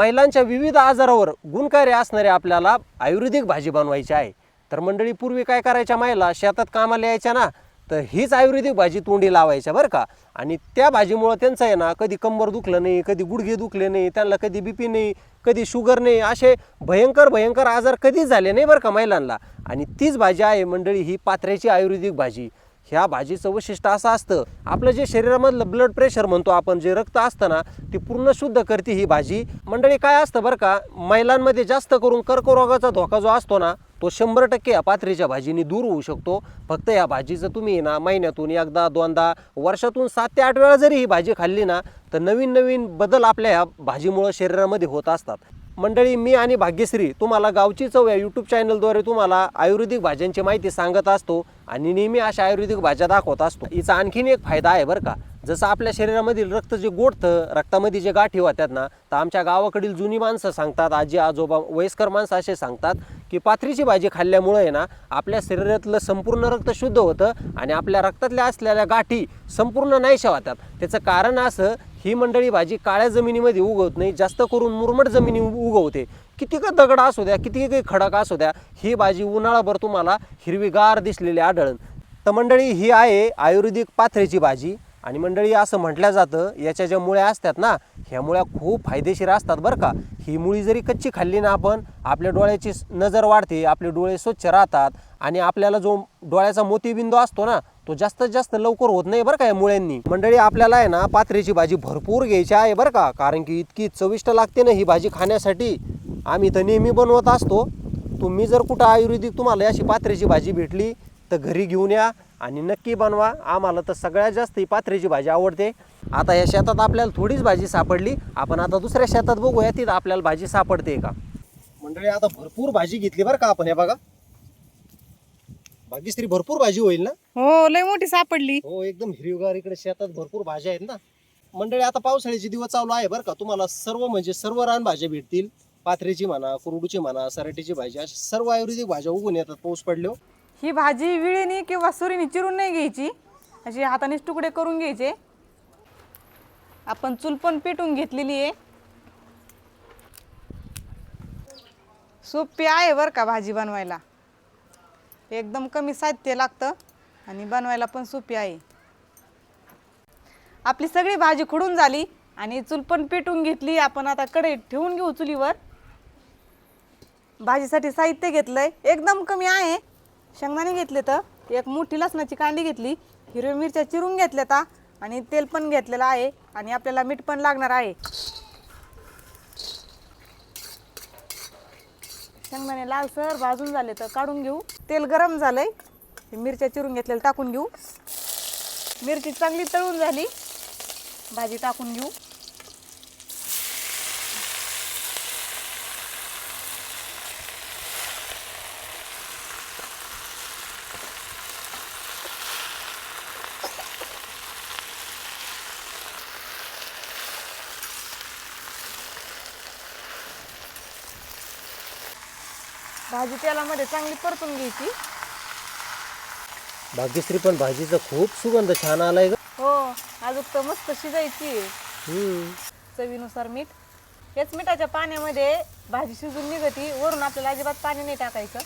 महिलांच्या विविध आजारावर गुणकारी असणारे आपल्याला आयुर्वेदिक भाजी बनवायची आहे. तर मंडळी पूर्वी काय करायच्या महिला? शेतात कामाला यायच्या ना? तर हीच आयुर्वेदिक भाजी तोंडी लावायच्या बरं का? आणि त्या भाजीमुळं त्यांचं आहे ना कधी कंबर दुखलं नाही कधी गुडघे दुखले नाही त्यांना कधी बीपी नाही कधी शुगर नाही असे भयंकर भयंकर आजार कधीच झाले नाही बरं का महिलांना? आणि तीच भाजी आहे मंडळी ही पात्र्याची आयुर्वेदिक भाजी. ह्या भाजीचं वैशिष्ट्य असं असतं आपलं जे शरीरामधलं ब्लड प्रेशर म्हणतो आपण जे रक्त असतं ना ती पूर्ण शुद्ध करते ही भाजी. मंडळी काय असतं बरं का महिलांमध्ये जास्त करून कर्करोगाचा धोका जो असतो ना तो शंभर टक्के या पात्रीच्या भाजीने दूर होऊ शकतो. फक्त या भाजीचं तुम्ही ना महिन्यातून एकदा दोनदा वर्षातून सात ते आठ वेळा जरी ही भाजी खाल्ली ना तर नवीन नवीन बदल आपल्या ह्या भाजीमुळं शरीरामध्ये होत असतात. मंडळी मी आणि भाग्यश्री तुम्हाला गावची चव या यूट्यूब चॅनलद्वारे तुम्हाला आयुर्वेदिक भाज्यांची माहिती सांगत असतो आणि नेहमी अशा आयुर्वेदिक भाज्या दाखवत असतो. हिचा आणखीन एक फायदा आहे बरं का. जसं आपल्या शरीरामधील रक्त जे गोठतं रक्तामध्ये जे गाठी होत्यात ना तर आमच्या गावाकडील जुनी माणसं सांगतात आजी आजोबा वयस्कर माणसं असे सांगतात की पाथरीची भाजी खाल्ल्यामुळे आहे ना आपल्या शरीरातलं संपूर्ण रक्त शुद्ध होतं आणि आपल्या रक्तातल्या असलेल्या गाठी संपूर्ण नाहीशा होतात त्याचं कारण असं ही मंडळी भाजी काळ्या जमिनीमध्ये उगवत नाही जास्त करून मुरमट जमिनी उगवते. किती का दगड असू द्या किती काही खडक असू द्या ही भाजी उन्हाळाभर तुम्हाला हिरवीगार दिसलेली आढळन. तर मंडळी ही आहे आयुर्वेदिक पाथरीची भाजी आणि मंडळी असं म्हटलं जातं याच्या ज्या मुळ्या असतात ना ह्या मुळ्या खूप फायदेशीर असतात बरं का. ही मुळी जरी कच्ची खाल्ली ना आपण आपल्या डोळ्याची नजर वाढते आपले डोळे स्वच्छ राहतात आणि आपल्याला जो डोळ्याचा मोतीबिंदू असतो ना तो जास्तीत जास्त लवकर होत नाही बरं का या मुळ्यांनी. मंडळी आपल्याला आहे ना पात्रेची भाजी भरपूर घ्यायची आहे बरं का. कारण की इतकी चविष्ट लागते ना ही भाजी खाण्यासाठी. आम्ही तर नेहमी बनवत असतो. तुम्ही जर कुठं आयुर्वेदिक तुम्हाला अशी पात्रीची भाजी भेटली तर घरी घेऊन या आणि नक्की बनवा. आम्हाला तर सगळ्यात जास्त ही पात्रेची भाजी आवडते. आता या शेतात आपल्याला थोडीच भाजी सापडली. आपण आता दुसऱ्या शेतात बघूया तिथं आपल्याला भाजी सापडते का? मंडळी आता भरपूर भाजी घेतली बरं का आपण हे बघा. भाग्यश्री भरपूर भाजी होईल ना? हो लय मोठी सापडली. हो एकदम हिरवीगार इकडे शेतात भरपूर भाज्या आहेत ना. मंडळी आता पावसाळ्याचे दिवस चालू आहे बरं का. तुम्हाला सर्व म्हणजे सर्व रान भाज्या भेटतील. पाथरीची म्हणा कुरडूची म्हणा सराटीची भाजी अशा सर्व आयुर्वेदिक भाज्या उगून येतात पाऊस पडल्यावर. ही भाजी विळीनी किंवा सुरीनी चिरून नाही घ्यायची. अशी हातानेच तुकडे करून घ्यायचे. आपण चूल पण पेटून घेतलेली आहे. सोपी आहे बरं का भाजी बनवायला. एकदम कमी साहित्य लागतं आणि बनवायला पण सोपी आहे. आपली सगळी भाजी खुडून झाली आणि चूल पण पेटून घेतली. आपण आता कढई ठेवून घेऊ चुलीवर. भाजीसाठी साहित्य घेतलंय. एकदम कमी आहे. शेंगदाणे घेतले तर एक मोठी लसणाची कांडी घेतली हिरव्या मिरच्या चिरून घेतल्या आणि तेल पण घेतलेलं आहे आणि आपल्याला मीठ पण लागणार आहे. शेंगदाणे लालसर भाजून झाले तर काढून घेऊ. तेल गरम झालंय. मिरच्या चिरून घेतलेलं टाकून घेऊ. मिरची चांगली तळून झाली. भाजी टाकून घेऊ. भाजी तेलामध्ये चांगली परतून घ्यायची. भाग्यश्री पण भाजीचा खूप सुगंध छान आलाय ग. हो अजून तर मस्त शिजायची. हम्म. चवीनुसार मीठ. हेच मिठाच्या पाण्यामध्ये भाजी शिजून निघती वरून आपल्याला अजिबात पाणी नाही टाकायचं.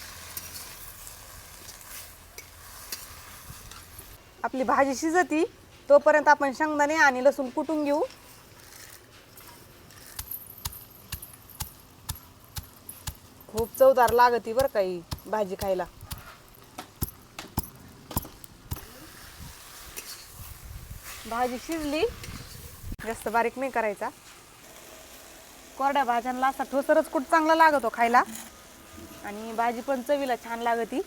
आपली भाजी शिजती तोपर्यंत आपण शेंगदाणे आणि लसूण कुटून घेऊ. खूप चवदार लागती बरं का ही भाजी खायला. भाजी शिजली. जास्त बारीक नाही करायचा. कोरड्या भाज्यांना असा ठोसरच कुठ चांगला लागतो खायला. आणि भाजी पण चवीला छान लागती.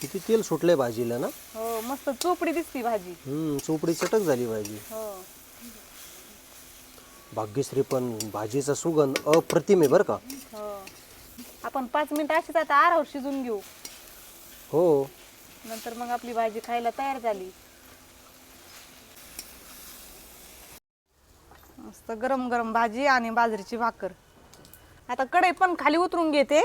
किती तेल सुटलंय भाजीला ना? हो मस्त चोपडी दिसती भाजी. हम्म चोपडी चटक झाली भाजी. हो. भाग्यश्री पण भाजीचा सुगंध अप्रतिम आहे बरं का? हो. आपण पाच मिनिटं अशीच आता आरावर शिजून घेऊ. हो. नंतर मग आपली भाजी खायला तयार झाली. मस्त गरम गरम भाजी आणि बाजरीची भाकर. आता कढई पण खाली उतरून घेते.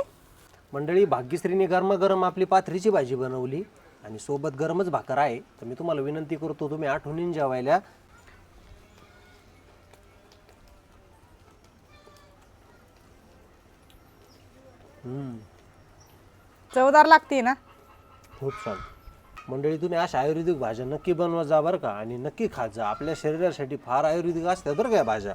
मंडळी भाग्यश्रीने गरमागरम आपली पाथरीची भाजी बनवली आणि सोबत गरमच भाकर आहे. तर मी तुम्हाला विनंती करतो तुम्ही आठवणीन जेवायला चवदार लागते ना? खूप छान. मंडळी तुम्ही अशा आयुर्वेदिक भाज्या नक्की बनवत जा बरं का आणि नक्की खात जा. आपल्या शरीरासाठी फार आयुर्वेदिक असतात बरं का या भाज्या.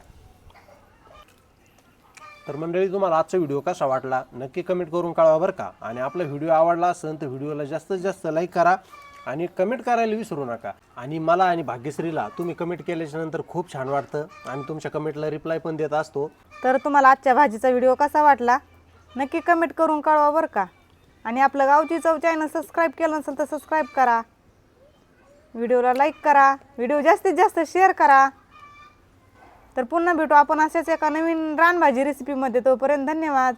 तर मंडळी तुम्हाला आजचा व्हिडिओ कसा वाटला नक्की कमेंट करून कळवा बरं का. आणि आपला व्हिडिओ आवडला असेल तर व्हिडिओला जास्तीत जास्त लाईक करा आणि कमेंट करायला विसरू नका. आणि मला आणि भाग्यश्रीला तुम्ही कमेंट केल्याच्यानंतर खूप छान वाटतं आम्ही तुमच्या कमेंटला रिप्लाय पण देत असतो. तर तुम्हाला आजच्या भाजीचा व्हिडिओ कसा वाटला? नक्की कमेंट करून कळवा बरं का. आणि आपलं गावची चव चॅनल सबस्क्राईब केलं नसेल तर सबस्क्राईब करा. व्हिडिओला लाईक करा. व्हिडिओ जास्तीत जास्त शेअर करा. तर पुन्हा भेटू आपण अशाच एका नवीन रानभाजी रेसिपीमध्ये तोपर्यंत धन्यवाद.